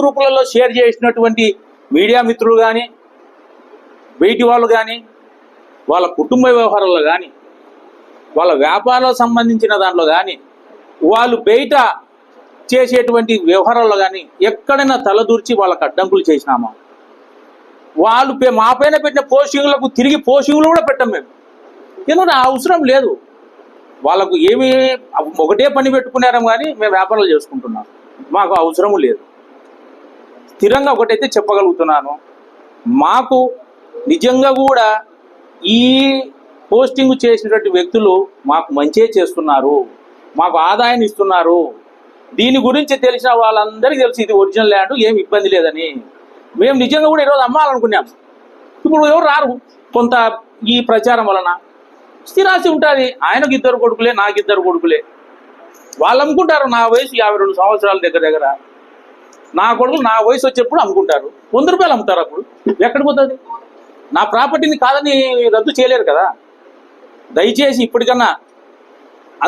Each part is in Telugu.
గ్రూపులలో షేర్ చేసినటువంటి మీడియా మిత్రులు కానీ బయటి వాళ్ళు కానీ వాళ్ళ కుటుంబ వ్యవహారాల్లో కానీ వాళ్ళ వ్యాపారాలకు సంబంధించిన దాంట్లో కానీ వాళ్ళు బయట చేసేటువంటి వ్యవహారాల్లో కానీ ఎక్కడైనా తలదూర్చి వాళ్ళకి అడ్డంకులు చేసినామా? వాళ్ళు మా పైన పెట్టిన పోస్టింగ్లకు తిరిగి పోస్టింగ్లు కూడా పెట్టం మేము. ఎందుకంటే అవసరం లేదు. వాళ్ళకు ఏమి ఒకటే పని పెట్టుకున్నారం కానీ మేము వ్యాపారాలు చేసుకుంటున్నాం. మాకు అవసరం లేదు. స్థిరంగా ఒకటైతే చెప్పగలుగుతున్నాను. మాకు నిజంగా కూడా ఈ పోస్టింగ్ చేసినటువంటి వ్యక్తులు మాకు మంచే చేస్తున్నారు. మాకు ఆదాయాన్ని ఇస్తున్నారు. దీని గురించి తెలిసిన వాళ్ళందరికీ తెలిసి ఇది ఒరిజినల్ ల్యాండ్ ఏమి ఇబ్బంది లేదని. మేము నిజంగా కూడా ఈరోజు అమ్మాలనుకున్నాం. ఇప్పుడు ఎవరు రారు కొంత ఈ ప్రచారం వలన? స్థిరాశి ఉంటుంది. ఆయనకు ఇద్దరు కొడుకులే నాకు ఇద్దరు కొడుకులే. వాళ్ళు అనుకుంటారు నా వయసు యాభై రెండు సంవత్సరాల దగ్గర దగ్గర. నా కొడుకులు నా వయసు వచ్చేప్పుడు అమ్ముకుంటారు. వంద రూపాయలు అమ్ముతారు అప్పుడు. ఎక్కడికి పోతుంది నా ప్రాపర్టీని కాదని రద్దు చేయలేరు కదా. దయచేసి ఇప్పటికన్నా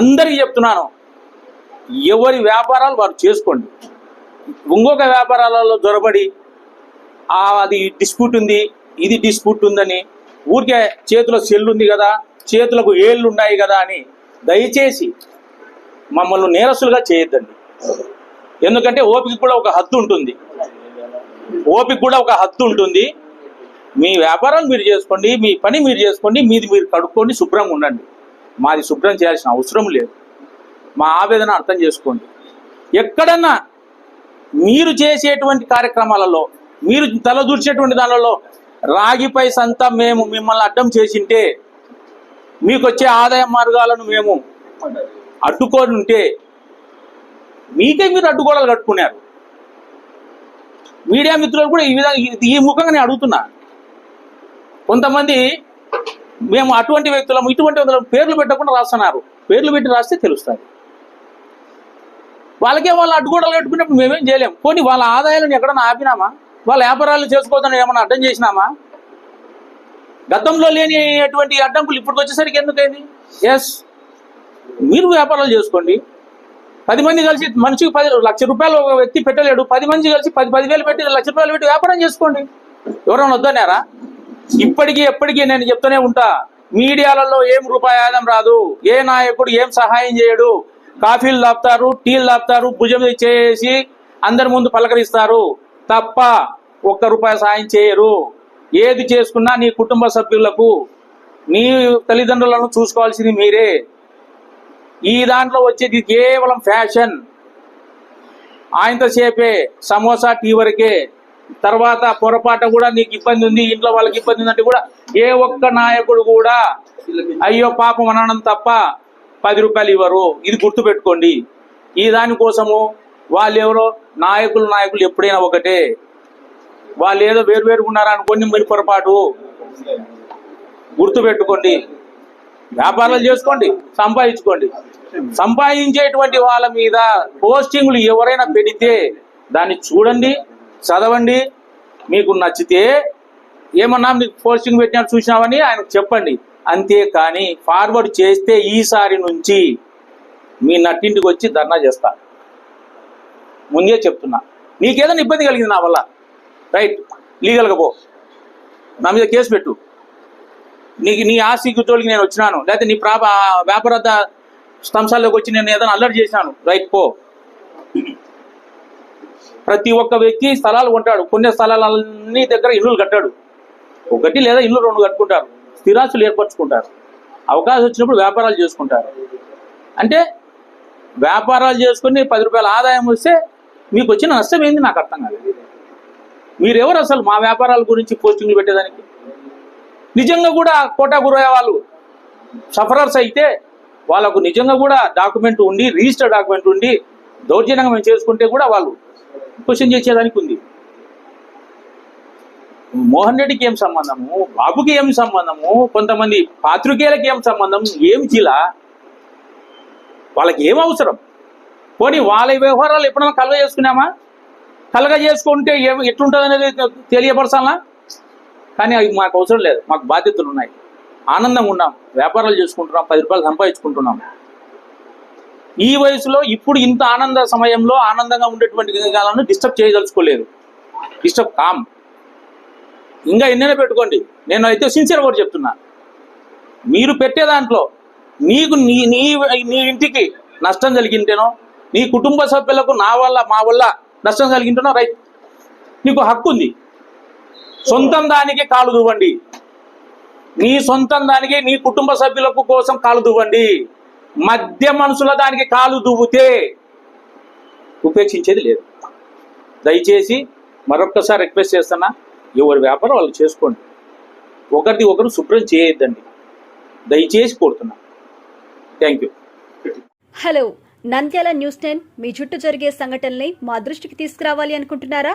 అందరికీ చెప్తున్నాను ఎవరి వ్యాపారాలు వారు చేసుకోండి. ఇంకొక వ్యాపారాలలో దొరబడి అది డిస్ప్యూట్ ఉంది ఇది డిస్ప్యూట్ ఉందని ఊరికే చేతిలో సెల్ ఉంది కదా చేతులకు ఏళ్ళు ఉన్నాయి కదా అని దయచేసి మమ్మల్ని నేరస్తులుగా చేయొద్దండి. ఎందుకంటే ఓపిక కూడా ఒక హద్దు ఉంటుంది. ఓపిక కూడా ఒక హద్దు ఉంటుంది. మీ వ్యాపారం మీరు చేసుకోండి మీ పని మీరు చేసుకోండి మీది మీరు కడుక్కోండి శుభ్రంగా ఉండండి. మాది శుభ్రం చేయాల్సిన అవసరం లేదు. మా ఆవేదన అర్థం చేసుకోండి. ఎక్కడన్నా మీరు చేసేటువంటి కార్యక్రమాలలో మీరు తలదూర్చేటువంటి దానిలో రాగి పైసంతా మేము మిమ్మల్ని అడ్డం చేసింటే మీకు వచ్చే ఆదాయ మార్గాలను మేము అడ్డుకొని ఉంటే మీకే మీరు అడ్డుగోడలు కట్టుకున్నారు. మీడియా మిత్రులు కూడా ఈ విధంగా ఈ- ముఖంగా నేను అడుగుతున్నా. కొంతమంది మేము అటువంటి వ్యక్తులము ఇటువంటి పేర్లు పెట్టకుండా రాస్తున్నారు. పేర్లు పెట్టి రాస్తే తెలుస్తుంది వాళ్ళకే వాళ్ళు అడ్డుగోడలు కట్టుకున్నప్పుడు మేమేం చేయలేం. పోనీ వాళ్ళ ఆదాయాలను ఎక్కడన్నా ఆపినామా? వాళ్ళ వ్యాపారాలు చేసుకోవద్దని ఏమన్నా అడ్డం చేసినామా? గతంలో లేని అటువంటి అడ్డంకులు ఇప్పుడు వచ్చేసరికి ఎందుకైంది? ఎస్ మీరు వ్యాపారాలు చేసుకోండి. పది మంది కలిసి మనిషికి పది లక్ష రూపాయలు ఒక వ్యక్తి పెట్టలేడు. పది మంది కలిసి పది పదివేలు పెట్టి లక్ష రూపాయలు పెట్టి వ్యాపారం చేసుకోండి. ఎవరైనా వద్దన్నారా? ఇప్పటికీ ఎప్పటికీ నేను చెప్తూనే ఉంటా మీడియాలలో ఏం రూపాయి ఆదాయం రాదు. ఏ నాయకుడు ఏం సహాయం చేయడు. కాఫీలు దాపుతారు టీలు దాపుతారు భుజం చేసి అందరి ముందు పలకరిస్తారు. తప్ప ఒక్క రూపాయి సహాయం చేయరు. ఏది చేసుకున్నా నీ కుటుంబ సభ్యులకు నీ తల్లిదండ్రులను చూసుకోవాల్సింది మీరే. ఈ దాంట్లో వచ్చేది కేవలం ఫ్యాషన్. ఆయనతోసేపే సమోసా టీ వరకే. తర్వాత పొరపాట కూడా నీకు ఇబ్బంది ఉంది ఇంట్లో వాళ్ళకి ఇబ్బంది ఉందంటే కూడా ఏ ఒక్క నాయకుడు కూడా అయ్యో పాపం అనడం తప్ప పది రూపాయలు ఇవ్వరు. ఇది గుర్తుపెట్టుకోండి. ఈ దానికోసము వాళ్ళు ఎవరో నాయకులు నాయకులు ఎప్పుడైనా ఒకటే. వాళ్ళు ఏదో వేరు వేరుగా ఉన్నారనుకోండి మరి పొరపాటు. గుర్తుపెట్టుకోండి. వ్యాపారాలు చేసుకోండి సంపాదించుకోండి. సంపాదించేటువంటి వాళ్ళ మీద పోస్టింగ్లు ఎవరైనా పెడితే దాన్ని చూడండి చదవండి మీకు నచ్చితే ఏమన్నా మీకు పోస్టింగ్ పెట్టినట్టు చూసినామని ఆయనకు చెప్పండి. అంతే కానీ ఫార్వర్డ్ చేస్తే ఈసారి నుంచి మీ నట్టింటికి వచ్చి ధర్నా చేస్తా. ముందే చెప్తున్నా. నీకేదైనా ఇబ్బంది కలిగింది నా వల్ల. రైట్ లీగల్గా పో. నా మీద కేసు పెట్టు. నీకు నీ ఆస్తికి తోలికి నేను వచ్చినాను. లేకపోతే నీ ప్రాప వ్యాపార స్తంభాల్లోకి వచ్చి నేను ఏదైనా అల్లరి చేశాను. రైట్ పో. ప్రతి ఒక్క వ్యక్తి స్థలాలు కొంటాడు. పుణ్య స్థలాలన్నీ దగ్గర ఇల్లులు కట్టాడు. ఒకటి లేదా ఇల్లు రెండు కట్టుకుంటారు. స్థిరాస్తులు ఏర్పరచుకుంటారు. అవకాశం వచ్చినప్పుడు వ్యాపారాలు చేసుకుంటారు. అంటే వ్యాపారాలు చేసుకుని పది రూపాయల ఆదాయం వస్తే మీకు వచ్చిన నష్టం ఏంది నాకు అర్థం కాలేదు. మీరెవరు అసలు మా వ్యాపారాల గురించి పోస్టింగ్లు పెట్టేదానికి? నిజంగా కూడా కోటా గురయ్య వాళ్ళు సఫరర్స్ అయితే వాళ్ళకు నిజంగా కూడా డాక్యుమెంట్ ఉండి రిజిస్టర్ డాక్యుమెంట్ ఉండి దౌర్జన్యంగా మేము చేసుకుంటే కూడా వాళ్ళు క్వశ్చన్ చేసేదానికి ఉంది. మోహన్ రెడ్డికి ఏం సంబంధము? బాబుకి ఏం సంబంధము? కొంతమంది పాత్రికేయులకి ఏం సంబంధం ఏం జిలా వాళ్ళకి ఏం అవసరం? పోనీ వాళ్ళ వ్యవహారాలు ఎప్పుడైనా కలగ చేసుకున్నామా? కలగ చేసుకుంటే ఏం ఎట్లుంటుంది అనేది తెలియపరచాలా? కానీ అవి మాకు అవసరం లేదు. మాకు బాధ్యతలు ఉన్నాయి. ఆనందంగా ఉన్నాం. వ్యాపారాలు చేసుకుంటున్నాం. పది రూపాయలు సంపాదించుకుంటున్నాం. ఈ వయసులో ఇప్పుడు ఇంత ఆనంద సమయంలో ఆనందంగా ఉండేటువంటి కాలాన్ని డిస్టర్బ్ చేయదలుచుకోలేదు. డిస్టర్బ్ కామ్ ఇంకా ఎన్నైనా పెట్టుకోండి. నేను అయితే సిన్సియర్ కూడా చెప్తున్నా. మీరు పెట్టే దాంట్లో నీకు నీ నీ నీ ఇంటికి నష్టం కలిగింటేనో నీ కుటుంబ సభ్యులకు నా వల్ల మా వల్ల నష్టం కలిగింటేనో రైట్. నీకు హక్కు ఉంది. సొంతం దానికి కాలు దువ్వండి. నీ సొంతం దానికి నీ కుటుంబ సభ్యులకు కోసం కాలు దువ్వండి. మధ్య మనుషుల దానికి కాలు దువ్వుతే ఉపేక్షించేది లేదు. దయచేసి మరొక్కసారి రిక్వెస్ట్ చేస్తున్నా ఎవరి వ్యాపారం వాళ్ళు చేసుకోండి. ఒకరిది ఒకరు శుభ్రం చేయొద్దండి. దయచేసి కోరుతున్నా. Thank you hello Nandyala news ten మీ చుట్టూ జరిగే సంఘటనల్ని మా దృష్టికి తీసుకురావాలి అనుకుంటున్నారా?